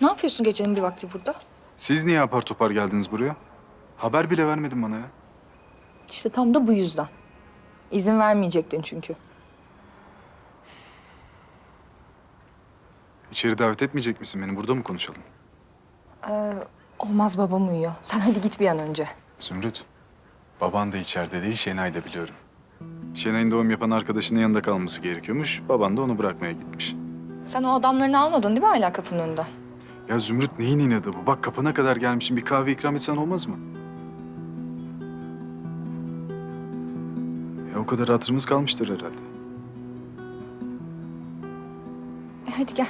Ne yapıyorsun gecenin bir vakti burada? Siz niye apar topar geldiniz buraya? Haber bile vermedin bana ya. İşte tam da bu yüzden. İzin vermeyecektin çünkü. İçeri davet etmeyecek misin beni? Burada mı konuşalım? Olmaz babam uyuyor. Sen hadi git bir an önce. Zümrüt, baban da içeride değil, Şenay da biliyorum. Şenay'ın doğum yapan arkadaşının yanında kalması gerekiyormuş. Baban da onu bırakmaya gitmiş. Sen o adamlarını almadın değil mi hala kapının önünden? Ya Zümrüt neyin inadı bu? Bak kapına kadar gelmişim. Bir kahve ikram etsen olmaz mı? Ya o kadar hatırımız kalmıştır herhalde. Hadi gel.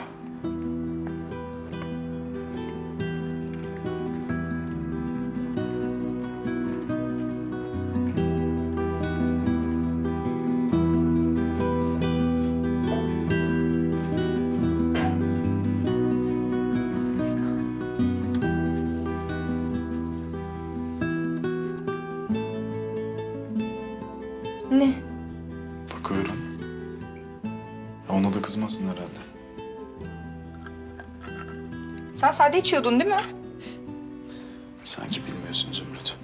Kızmasın herhalde. Sen sade içiyordun değil mi? Sanki bilmiyorsun Zümrüt.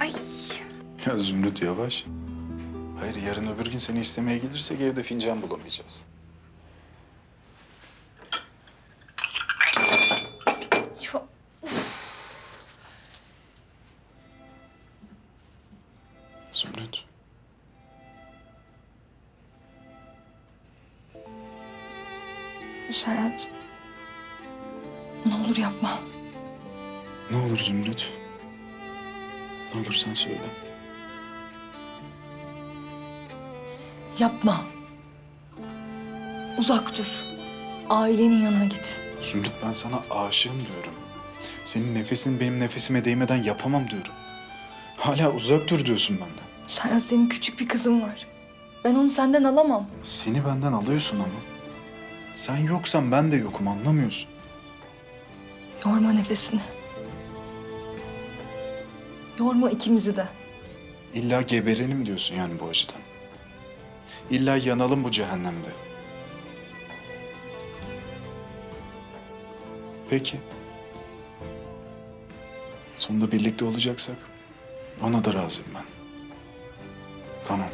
Ay. Ya Zümrüt yavaş. Hayır yarın öbür gün seni istemeye gelirsek evde fincan bulamayacağız. Serhat. Ne olur yapma. Ne olur Zümrüt. Ne olur sen söyle. Yapma. Uzak dur. Ailenin yanına git. Zümrüt ben sana aşığım diyorum. Senin nefesin benim nefesime değmeden yapamam diyorum. Hala uzak dur diyorsun benden. Serhat senin küçük bir kızın var. Ben onu senden alamam. Seni benden alıyorsun ama. Sen yoksan ben de yokum anlamıyorsun. Yorma nefesini. Yorma ikimizi de. İlla geberelim diyorsun yani bu acıdan. İlla yanalım bu cehennemde. Peki. Sonunda birlikte olacaksak ona da razıyım ben. Tamam.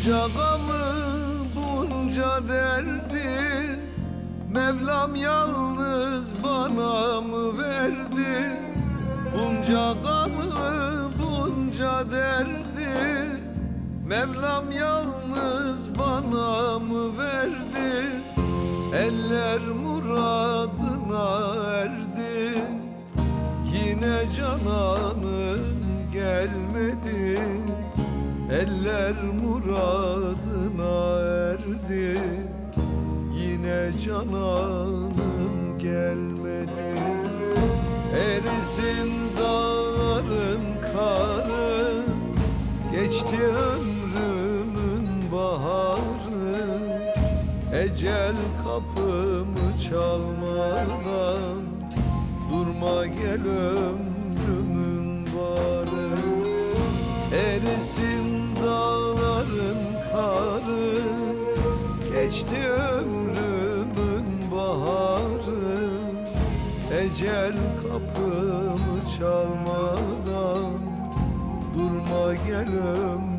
Bunca gamı, bunca derdi Mevlam yalnız bana mı verdi? Bunca gamı, bunca derdi Mevlam yalnız bana mı verdi? Eller muradına erdi Yine cananın gelmedi Eller muradına erdi. Yine cananım gelmedi. Erisin dağların karı. Geçti ömrümün baharı. Ecel kapımı çalmadan Durma gel ömrümün varı. Erisin karı Geçti ömrümün baharı. Ecel kapımı çalmadan Durma gel ömrümün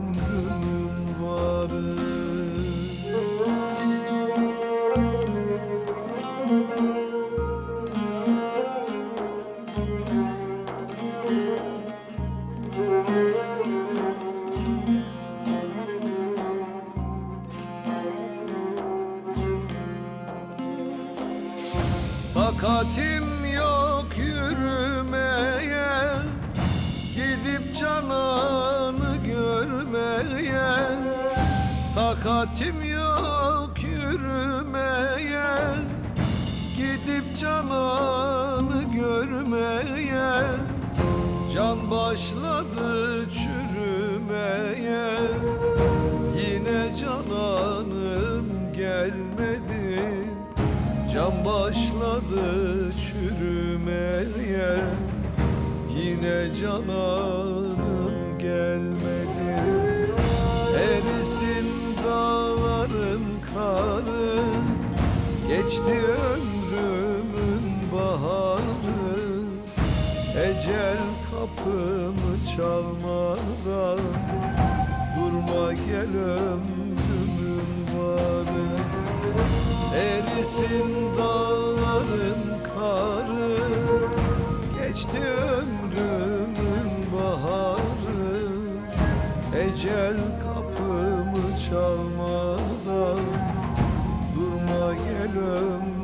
Takatim yok yürümeye Gidip cananı görmeye. Takatim yok yürümeye Gidip cananı görmeye. Can başladı çürümeye Yine cananım gelmedi Cam başladı çürümeye. Yine cananım gelmedi. Erisin dağların karı. Geçti ömrümün baharı. Ecel kapımı çalmadan Durma gel ömrüm. Erisin dağların karı Geçti ömrümün baharı. Ecel kapımı çalmadan Durma gel ömrümün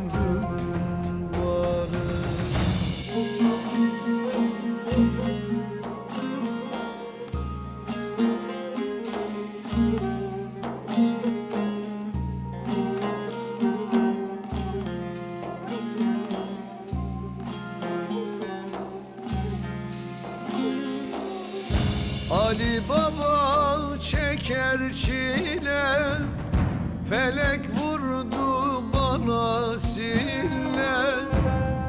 Ali Baba çeker çile Felek vurdu bana sille.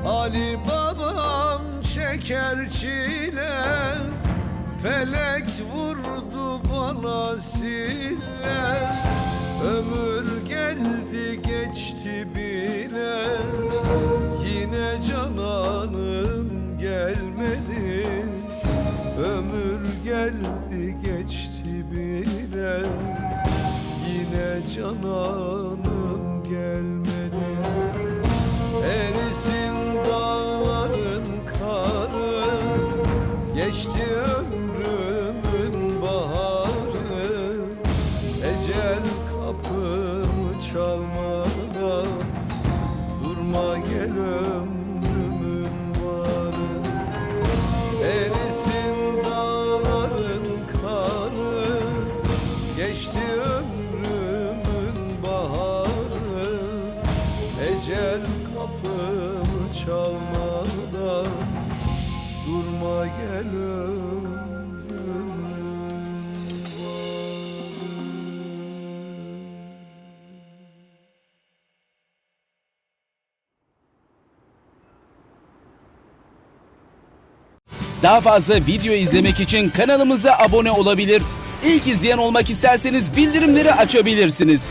Ali babam çeker çile Felek vurdu bana sille. Ömür geldi geçti bile cananım gelmedi. Erisin dağların karı. Geçti ömrümün baharı. Ecel kapımı çalmadan Durma gel ömrümün Ecel kapımı çalmadan Durma gel Daha fazla video izlemek için kanalımıza abone olabilir. İlk izleyen olmak isterseniz bildirimleri açabilirsiniz.